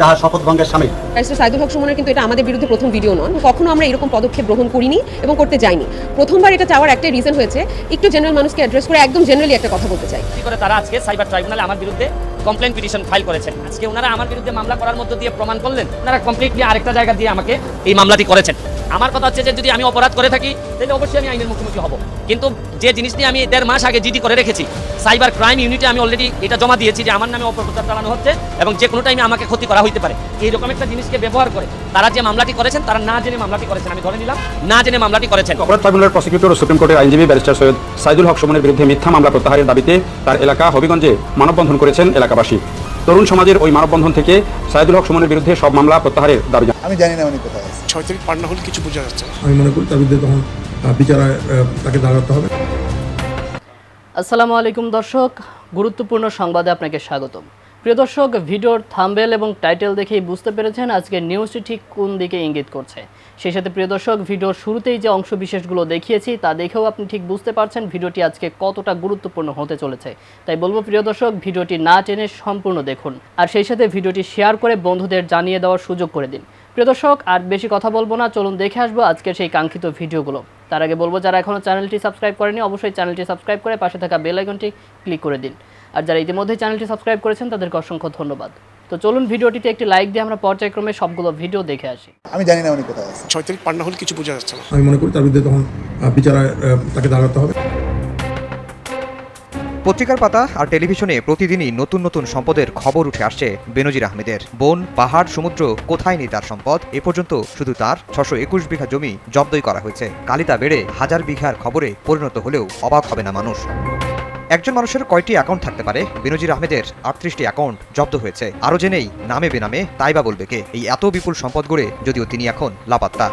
যাহা শপথ ভঙ্গের সামিল। ব্যারিস্টার সাইদুল হক সুমনের কিন্তু এটা আমাদের বিরুদ্ধে প্রথম ভিডিও নন কখনো আমরা এরকম পদক্ষেপ গ্রহণ করিনি এবং করতে যাইনি। প্রথমবার এটা চাওয়ার একটাই রিজন হয়েছে একটু জেনারেল মানুষকে অ্যাড্রেস করে একদম জেনারেলি একটা কথা বলতে চাই। কি করে তারা আজকে সাইবার ট্রাইব্যুনালে আমার বিরুদ্ধে কমপ্লেন পিটিশন ফাইল করেছেন। আজকে ওনারা আমার বিরুদ্ধে মামলা করার মধ্য দিয়ে প্রমাণ করলেন। ওনারা কমপ্লিটলি আরেকটা জায়গা দিয়ে আমাকে এই মামলাটি করেছেন। আমার কথা হচ্ছে যে যদি আমি অপরাধ করে থাকি, তাহলে অবশ্যই আমি আইনের মুখোমুখি হব। কিন্তু যে জিনিস নিয়ে আমি দেড় মাস আগে জিডি করে রেখেছি, সাইবার ক্রাইম ইউনিটে আমি অলরেডি এটা জমা দিয়েছি যে আমার নামে অপপ্রচার চালানো হচ্ছে এবং যে কোনো টাইমে আমাকে ক্ষতি করা হইতে পারে। এইরকম একটা জিনিসকে ব্যবহার করে তারা যে মামলাটি করেছেন, তারা না জেনে মামলাটি করেছেন, আমি ধরে নিলাম, না জেনে মামলাটি করেছেন। অপরাধ ট্রাইব্যুনালের প্রসিকিউটর সুপ্রিম কোর্টের আইনজীবী ব্যারিস্টার সৈয়দ সাইদুল হক সুমনের বিরুদ্ধে মিথ্যা মামলা প্রত্যাহারের দাবিতে তার এলাকা হবিগঞ্জে মানববন্ধন করেছেন এলাকাবাসী। তরুণ সমাজের ওই মানববন্ধন থেকে সাইদুল হক সুমনের বিরুদ্ধে সব মামলা প্রত্যাহারের দাবি। আমি জানি না উনি কোথায় আছে ছয় তারিখ পান্না হল কিছু বোঝা যাচ্ছে আমি মনে করি তার বিরুদ্ধে তখন বিচারে বিচারায় তাকে দাঁড়াতে হবে। আসসালামু আলাইকুম দর্শক গুরুত্বপূর্ণ সংবাদে আপনাকে স্বাগতম। প্রিয় দর্শক, ভিডিওর থাম্বেল এবং টাইটেল দেখেই বুঝতে পেরেছেন আজকে নিউজটি ঠিক কোন দিকে ইঙ্গিত করছে। সেই সাথে প্রিয় দর্শক, ভিডিওর শুরুতেই যে অংশ বিশেষগুলো দেখিয়েছি, তা দেখেও আপনি ঠিক বুঝতে পারছেন ভিডিওটি আজকে কতটা গুরুত্বপূর্ণ হতে চলেছে। তাই বলব, প্রিয় দর্শক, ভিডিওটি না টেনে সম্পূর্ণ দেখুন। আর সেই সাথে ভিডিওটি শেয়ার করে বন্ধুদের জানিয়ে দেওয়ার সুযোগ করে দিন। প্রিয় দর্শক, আর বেশি কথা বলব না, চলুন দেখে আসব আজকের সেই কাঙ্ক্ষিত ভিডিওগুলো। তার আগে বলব, যারা এখনও চ্যানেলটি সাবস্ক্রাইব করেনি অবশ্যই চ্যানেলটি সাবস্ক্রাইব করে পাশে থাকা বেল আইকনটি ক্লিক করে দিন। আর যারা ইতিমধ্যে চ্যানেলটি সাবস্ক্রাইব করেছেন তাদেরকে অসংখ্য ধন্যবাদ। তো চলুন ভিডিওটিতে একটি লাইক দিয়ে আমরা পর্যায়ক্রমে সবগুলো ভিডিও দেখে আসি। আমি জানি না উনি কোথায় আছে ছয় তারিখ পার না হলে কিছু বোঝা যাচ্ছে না। আমি মনে করি তার বিরুদ্ধে তখন আহ, তাকে দাঁড়াতে হবে। পত্রিকার পাতা আর টেলিভিশনে প্রতিদিনই নতুন নতুন সম্পদের খবর উঠে আসছে বেনজির আহমেদের। বন পাহাড় সমুদ্র কোথায় নেই তার সম্পদ? এ পর্যন্ত শুধু তার ছশো একুশ বিঘা জমি জব্দই করা হয়েছে। কালিতা বেড়ে হাজার বিঘার খবরে পরিণত হলেও অবাক হবে না মানুষ। একজন মানুষের কয়টি অ্যাকাউন্ট থাকতে পারে? বিনোজির আহমেদের আটত্রিশটি অ্যাকাউন্ট জব্দ হয়েছে। আরও জেনেই, নামে বেনামে তাই বা বলবে কে? এই এত বিপুল সম্পদ গড়ে যদিও তিনি এখন লাপাত্তা।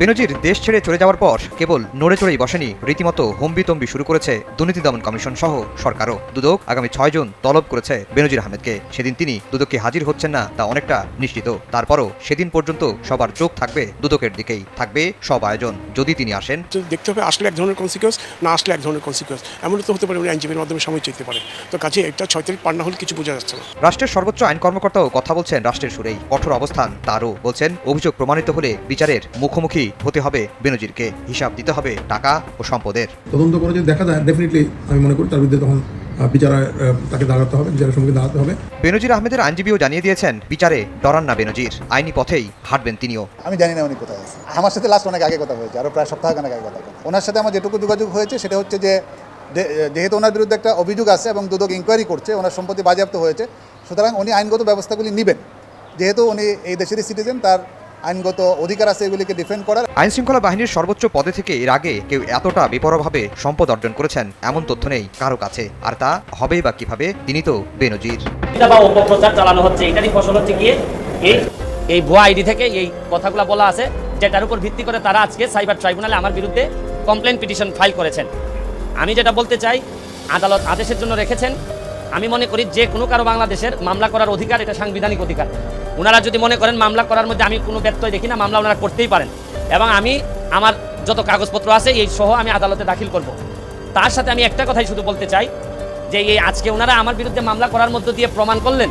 বেনজির দেশ ছেড়ে চলে যাওয়ার পর কেবল নড়ে চড়েই বসেনি রীতিমতো হম্বিতম্বি শুরু করেছে দুর্নীতি দমন কমিশন সহ সরকারও। দুদক আগামী ছয় জন তলব করেছে বেনজির আহমেদকে। সেদিন তিনি দুদকে হাজির হচ্ছেন না তা অনেকটা নিশ্চিত। তারপরও সেদিন পর্যন্ত সবার চোখ থাকবে দুদকের দিকেই। থাকবে সব আয়োজন যদি তিনি আসেন। দেখতে হবে আসলে এক ধরনের কনসিকুয়েন্স না আসলে এক ধরনের কনসিকুয়েন্স এমন তো হতে পারে উনি আইনজীবীর মাধ্যমে সময় চাইতে পারে। তো কাজে একটা ছয় তারিখ পার না হলে কিছু বোঝা যাচ্ছে না। রাষ্ট্রের সর্বোচ্চ আইন কর্মকর্তাও কথা বলছেন রাষ্ট্রের সুরেই। কঠোর অবস্থান তারও বলছেন অভিযোগ প্রমাণিত হলে বিচারের মুখোমুখি হতে হবে। বেনজিরকে হিসাব দিতে হবে টাকা ও সম্পদের। তদন্ত করে যদি দেখা যায় ডেফিনেটলি আমি মনে করি তার বিরুদ্ধে তখন আহ, তাকে দাঁড়াতে হবে বিচারের সম্মুখে দাঁড়াতে হবে। বেনজির আহমেদের আইনজীবীও জানিয়ে দিয়েছেন বিচারে ডরান না বেনজির। আইনি পথেই হাঁটবেন তিনিও। আমি জানি না উনি কোথায় আছে আমার সাথে লাস্ট অনেক আগে কথা হয়েছে আরও প্রায় সপ্তাহখানেক আগে কথা ওনার সাথে আমার যেটুকু যোগাযোগ হয়েছে সেটা হচ্ছে যে যে- যেহেতু ওনার বিরুদ্ধে একটা অভিযোগ আছে এবং দুদক ইনকোয়ারি করছে ওনার সম্পত্তি বাজেয়াপ্ত হয়েছে সুতরাং উনি আইনগত ব্যবস্থাগুলি নেবেন। যেহেতু উনি এই দেশেরই সিটিজেন তার আইনগত অধিকার আছে এগুলিকে ডিফেন্ড করার। আইন শৃঙ্খলা বাহিনীর সর্বোচ্চ পদে থেকে এর আগে কেউ এতটা বেপরোয়াভাবে সম্পদ অর্জন করেছেন এমন তথ্য নেই কারও কাছে। আর তা হবেই বা কীভাবে তিনি তো বেনজির। বা অপপ্রচার চালানো হচ্ছে এটারই ফসল হচ্ছে গিয়ে এই এই ভুয়া আইডি থেকে এই কথাগুলো বলা আছে যেটার উপর ভিত্তি করে তারা আজকে সাইবার ট্রাইব্যুনালে আমার বিরুদ্ধে কমপ্লেন পিটিশন ফাইল করেছেন। আমি যেটা বলতে চাই আদালত আদেশের জন্য রেখেছেন আমি মনে করি যে কোনো কারও বাংলাদেশের মামলা করার অধিকার এটা সাংবিধানিক অধিকার। ওনারা যদি মনে করেন মামলা করার মধ্যে আমি কোনো ব্যত্যয় দেখি না, মামলা ওনারা করতেই পারেন। এবং আমি আমার যত কাগজপত্র আছে, এই সহ আমি আদালতে দাখিল করব। তার সাথে আমি একটা কথাই শুধু বলতে চাই, যে এই আজকে ওনারা আমার বিরুদ্ধে মামলা করার মধ্য দিয়ে প্রমাণ করলেন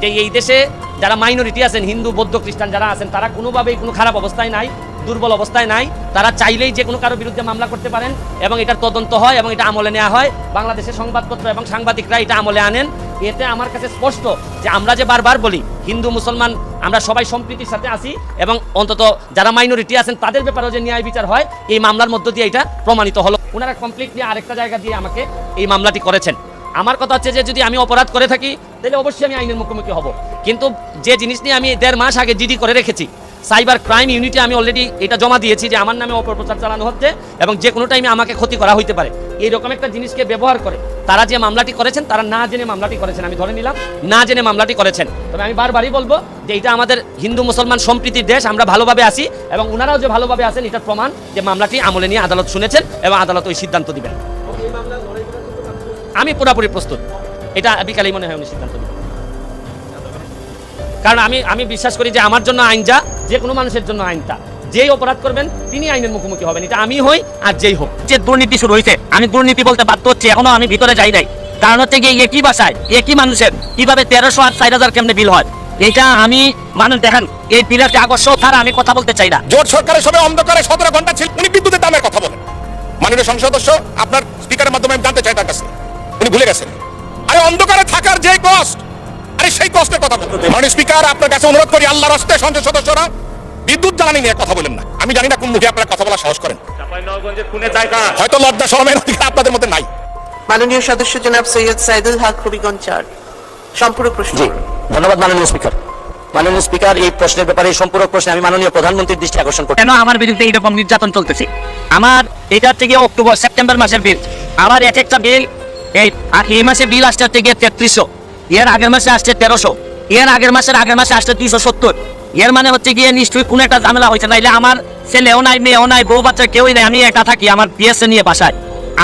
যে এই দেশে যারা মাইনরিটি আছেন, হিন্দু, বৌদ্ধ, খ্রিস্টান যারা আছেন, তারা কোনোভাবেই কোনো খারাপ অবস্থায় নাই, দুর্বল অবস্থায় নাই। তারা চাইলেই যে কোনো কারও বিরুদ্ধে মামলা করতে পারেন এবং এটার তদন্ত হয় এবং এটা আমলে নেওয়া হয়। বাংলাদেশের সংবাদপত্র এবং সাংবাদিকরা এটা আমলে আনেন। এতে আমার কাছে স্পষ্ট যে আমরা যে বারবার বলি, হিন্দু, মুসলমান, আমরা সবাই সম্প্রীতির সাথে আছি এবং অন্তত যারা মাইনরিটি আছেন, তাদের ব্যাপারেও যে ন্যায় বিচার হয়, এই মামলার মধ্য দিয়ে এটা প্রমাণিত হলো। ওনারা কমপ্লিটলি আরেকটা জায়গা দিয়ে আমাকে এই মামলাটি করেছেন। আমার কথা হচ্ছে যে যদি আমি অপরাধ করে থাকি, তাহলে অবশ্যই আমি আইনের মুখোমুখি হব। কিন্তু যে জিনিস নিয়ে আমি দেড় মাস আগে জিডি করে রেখেছি, সাইবার ক্রাইম ইউনিটে আমি অলরেডি এটা জমা দিয়েছি যে আমার নামে অপপ্রচার চালানো হচ্ছে এবং যে কোনো টাইমে আমাকে ক্ষতি করা হইতে পারে। এইরকম একটা জিনিসকে ব্যবহার করে, তারা যে মামলাটি করেছেন, তারা না জেনে মামলাটি করেছেন, আমি ধরে নিলাম, না জেনে মামলাটি করেছেন। তবে আমি বারবারই বলব যে এটা আমাদের হিন্দু মুসলমান সম্প্রীতির দেশ, আমরা ভালোভাবে আছি এবং ওনারাও যে ভালোভাবে আছেন, এটার প্রমাণ যে মামলাটি আমলে নিয়ে আদালত শুনেছেন এবং আদালত ওই সিদ্ধান্ত দিবেন। আমি পুরোপুরি প্রস্তুত। এটা বিকালেই মনে হয় উনি সিদ্ধান্ত কারণ আমি আমি বিশ্বাস করি যে আমার জন্য আইন যা যে কোনো মানুষের জন্য আইনটা যেই অপরাধ করবেন তিনি আইনের মুখোমুখি হবেন। এটা আমি হই আর যেই হোক। যে দুর্নীতি শুরু হয়েছে আমি দুর্নীতি বলতে বাধ্য হচ্ছি এখনও আমি ভিতরে যাই নাই। কারণ হচ্ছে গিয়ে একই বাসায় একই মানুষের কীভাবে তেরোশো আর চার হাজার কেমনে বিল হয়? এটা আমি মানুষ দেখেন এই বিলের আকর্ষ ছাড়া আমি কথা বলতে চাই না। জোট সরকারের সবে অন্ধকারে সতেরো ঘণ্টা ছিল উনি বিদ্যুতের দামের কথা বলেন। মাননীয় সংসদ সদস্য আপনার স্পিকারের মাধ্যমে আমি জানতে চাই তার কাছে। ভুলে গেছেন আরে অন্ধকারে থাকার যে কষ্ট আরে সেই কষ্টের কথা বলতে মাননীয় স্পিকার আপনার কাছে অনুরোধ করি আল্লাহ রাস্তে সংসদ সদস্যরা বিদ্যুৎ জ্বালানি নিয়ে কথা বলেন না। আমি জানি না কোন মুখে আপনারা কথা বলা সাহস করেন। হয়তো লজ্জা শরমের অধিকার আপনাদের মধ্যে নাই। মাননীয় সদস্য জনাব সৈয়দ সাইদুল হক হবিগঞ্জ চার। সম্পূরক প্রশ্ন। ধন্যবাদ মাননীয় স্পিকার মাননীয় স্পিকার এই প্রশ্নের ব্যাপারে সম্পূরক প্রশ্নে আমি মাননীয় প্রধানমন্ত্রীর দৃষ্টি আকর্ষণ করি। কেন আমার বিরুদ্ধে এইরকম নির্যাতন চলতেছে? আমার এটা থেকে অক্টোবর সেপ্টেম্বর মাসের বিল আমার এক একটা বিল এই এই মাসে বিল আসছে গিয়ে তেত্রিশশো এর আগের মাসে আসছে তেরোশো এর আগের মাসের আগের মাসে আসছে দুইশো সত্তর এর মানে হচ্ছে গিয়ে নিশ্চয়ই কোনো একটা ঝামেলা হয়েছে, নাইলে আমার ছেলেও নাই, মেয়েও নাই, বউ বাচ্চা কেউই নাই, আমি একা থাকি, আমার নিয়ে বাসায়।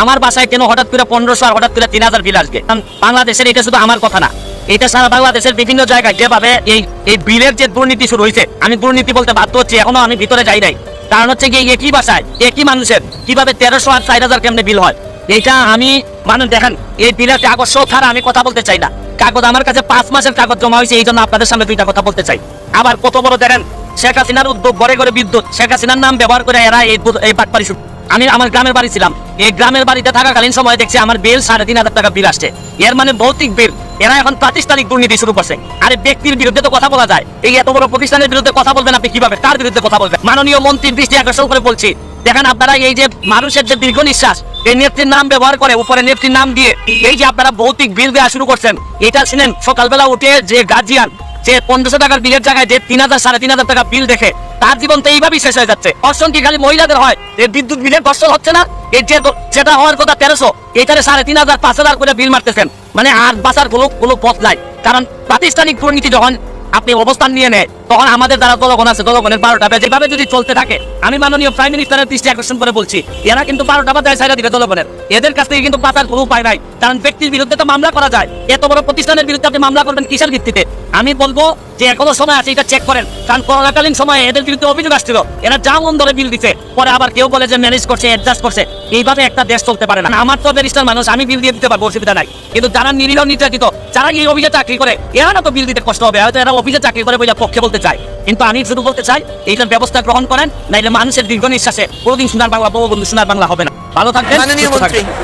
আমার বাসায় কেন হঠাৎ করে পনেরোশো আর হঠাৎ করে তিন হাজার বিল আসবে? বাংলাদেশের এটা শুধু আমার কথা না, এটা সারা বাংলাদেশের বিভিন্ন জায়গায় যেভাবে এই এই বিলের যে দুর্নীতি শুরু হয়েছে, আমি দুর্নীতি বলতে বাধ্য হচ্ছি, এখনও আমি ভিতরে যাই নাই। কারণ হচ্ছে গিয়ে একই বাসায় একই মানুষের কীভাবে তেরোশো আর চার হাজার কেমনে বিল হয়? এটা আমি, মানুষ দেখেন, এই বিলের কাগজ সব ছাড়া আমি কথা বলতে চাই না। কাগজ আমার কাছে পাঁচ মাসের কাগজ জমা হয়েছে এই জন্য আপনাদের সামনে দুইটা কথা বলতে চাই। আবার কত বড় দেখেন, শেখ হাসিনার উদ্যোগ ঘরে ঘরে বিদ্যুৎ, শেখ হাসিনার নাম ব্যবহার করে এরা এই বাটপারি শুরু আমি আমার গ্রামের বাড়ি ছিলাম। এই গ্রামের বাড়িতে থাকাকালীন সময় দেখছি আমার বিল সাড়ে তিন হাজার টাকা বিল আসছে। এর মানে ভৌতিক বিল। এরা এখন প্রাতিষ্ঠানিক দুর্নীতি শুরু করছে। আরে ব্যক্তির বিরুদ্ধে তো কথা বলা যায়। এই এত বড় প্রতিষ্ঠানের বিরুদ্ধে কথা বলবেন আপনি কীভাবে? তার বিরুদ্ধে কথা বলবেন? মাননীয় মন্ত্রীর দৃষ্টি আকর্ষণ করে বলছি। দেখেন আপনারা এই যে মানুষের যে দীর্ঘ নিঃশ্বাস, এই নেত্রীর নাম ব্যবহার করে, উপরে নেত্রীর নাম দিয়ে, এই যে আপনারা ভৌতিক বিল দেওয়া শুরু করছেন, এটা শুনেন, সকালবেলা উঠে যে গার্জিয়ান যে পনেরোশো টাকার বিলের জায়গায় যে তিন হাজার, সাড়ে তিন হাজার টাকা বিল দেখে, তার জীবন তো এইভাবেই শেষ হয়ে যাচ্ছে। অর্শন কি খালি মহিলাদের হয় এই বিদ্যুৎ বিলের কষ্ট হচ্ছে না এই যে যেটা হওয়ার কথা তেরোশো, এইটারে সাড়ে তিন হাজার, পাঁচ হাজার করে বিল মারতেছেন। মানে আর বাঁচার কোনো কোনো পথ নাই। কারণ প্রাতিষ্ঠানিক দুর্নীতি যখন আপনি অবস্থান নিয়ে নেয় তখন আমাদের দ্বারা জনগণ আছে জনগণের বারোটা বেজে। যেভাবে যদি চলতে থাকে, আমি মাননীয় প্রাইম মিনিস্টারের দৃষ্টি আকর্ষণ করে বলছি, এরা কিন্তু বারোটা বাজায় সাইডা দিবে জনগণের এদের কাছ থেকে কিন্তু বাঁচার কোনো উপায় নাই, কারণ ব্যক্তির বিরুদ্ধে তো মামলা করা যায়। এত বড় প্রতিষ্ঠানের বিরুদ্ধে আপনি মামলা করবেন কিসের ভিত্তিতে? আমি বলব যে এখনও সময় আছে, এটা চেক করেন। কারণ করোনাকালীন সময়ে এদের বিরুদ্ধে অভিযোগ আসছিল। এরা যা মন ধরে বিল দিচ্ছে পরে আবার কেউ বলে যে ম্যানেজ করছে অ্যাডজাস্ট করছে। এইভাবে একটা দেশ চলতে পারে না। আমার তো ব্যারিস্টার মানুষ, আমি বিল দিয়ে দিতে পারব, অসুবিধা নাই। কিন্তু যারা নিরীহ নির্যাতিত, যারা এই অফিসে চাকরি করে, এরা না তো বিল দিতে কষ্ট হবে। হয়তো এরা অফিসে চাকরি করে বলে পক্ষে বলতে চায় কিন্তু আমি শুধু বলতে চাই এইটার ব্যবস্থা গ্রহণ করেন নাইলে মানুষের দীর্ঘ নিঃশ্বাসে কোনোদিন সোনার বাংলা বঙ্গবন্ধু সোনার বাংলা হবে না। ভালো থাকবেন।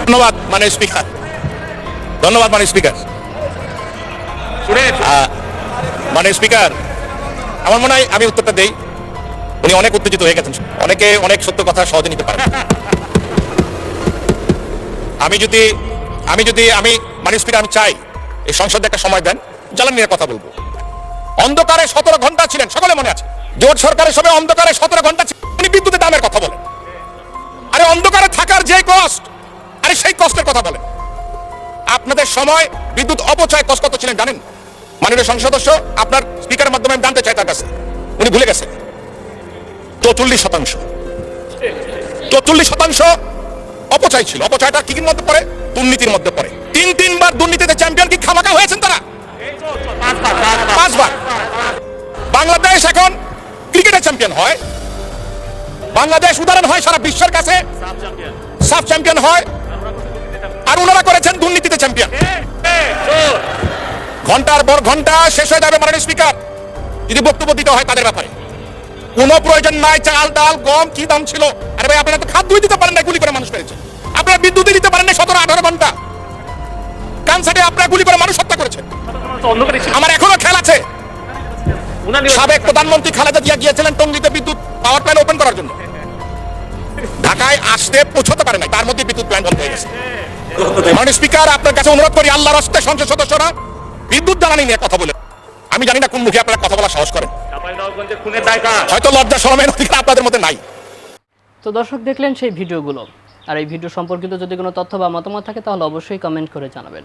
ধন্যবাদ মানে স্পিকার। ধন্যবাদ মানে স্পিকার। মানে স্পিকার আমার মনে হয় আমি উত্তরটা দেই। উনি অনেক উত্তেজিত হয়ে গেছেন। অনেকে অনেক সত্য কথা সহজে নিতে পারে আমি যদি আমি যদি আমি মানে স্পিকার আমি চাই এই সংসদে একটা সময় দেন জ্বালানি নিয়ে কথা বলব। অন্ধকারে সতেরো ঘণ্টা ছিলেন, সকলে মনে আছে? জোট সরকারের সবে অন্ধকারে সতেরো ঘণ্টা ছিলেন, উনি বিদ্যুতের দামের কথা বলেন। আরে অন্ধকারে থাকার যে কষ্ট আরে সেই কষ্টের কথা বলেন। আপনাদের সময় বিদ্যুৎ অপচয় কষ্ট কত ছিলেন জানেন? মাননীয় সংসদ সদস্য, আপনার স্পিকারের মাধ্যমে আমি জানতে চাই তার কাছে। উনি ভুলে গেছেন। চৌচল্লিশ শতাংশ। চৌচল্লিশ শতাংশ অপচয় ছিল। অপচয়টা কি মধ্যে পড়ে? দুর্নীতির মধ্যে পড়ে। তিন তিনবার দুর্নীতিতে চ্যাম্পিয়ন কি খামাকা হয়েছেন তারা? পাঁচবার। বাংলাদেশ এখন ক্রিকেটে চ্যাম্পিয়ন হয়। বাংলাদেশ উদাহরণ হয় সারা বিশ্বের কাছে। সাফ চ্যাম্পিয়ন হয়। আর ওনারা করেছেন দুর্নীতিতে চ্যাম্পিয়ন ঘণ্টার পর ঘণ্টা শেষ হয়ে যাবে মাননীয় স্পিকার যদি বক্তব্য দিতে হয় তাদের ব্যাপারে। কোনো প্রয়োজন নাই, চাল, ডাল, গম, কি দাম ছিল? আরে ভাই, আপনারা তো খাদ্যই দিতে পারেন না, গুলি করে মানুষ পেয়েছে। আপনারা বিদ্যুৎই দিতে পারেন না, সতেরো আঠারো ঘণ্টা। কানসাটে আপনারা গুলি করে মানুষ আমার এখনও খেয়াল আছে। সাবেক প্রধানমন্ত্রী খালেদা জিয়া গিয়েছিলেন টঙ্গিতে বিদ্যুৎ পাওয়ার প্ল্যান্ট ওপেন করার জন্য। ঢাকায় আসতে পৌঁছতে পারে না তার মধ্যে বিদ্যুৎ প্ল্যান্ট বন্ধ হয়ে গেছে। মাননীয় স্পিকার আপনার কাছে অনুরোধ করি আল্লাহ রাস্তে সংসদ সদস্যরা বিদ্যুৎ জ্বালানি নিয়ে কথা বলে। আমি জানি না কোন মুখে আপনারা কথা বলা সাহস করেন। হয়তো লজ্জা শরমের অধিকার আপনাদের মধ্যে নাই। তো দর্শক দেখলেন সেই ভিডিওগুলো। আর এই ভিডিও সম্পর্কিত যদি কোনো তথ্য বা মতামত থাকে তাহলে অবশ্যই কমেন্ট করে জানাবেন।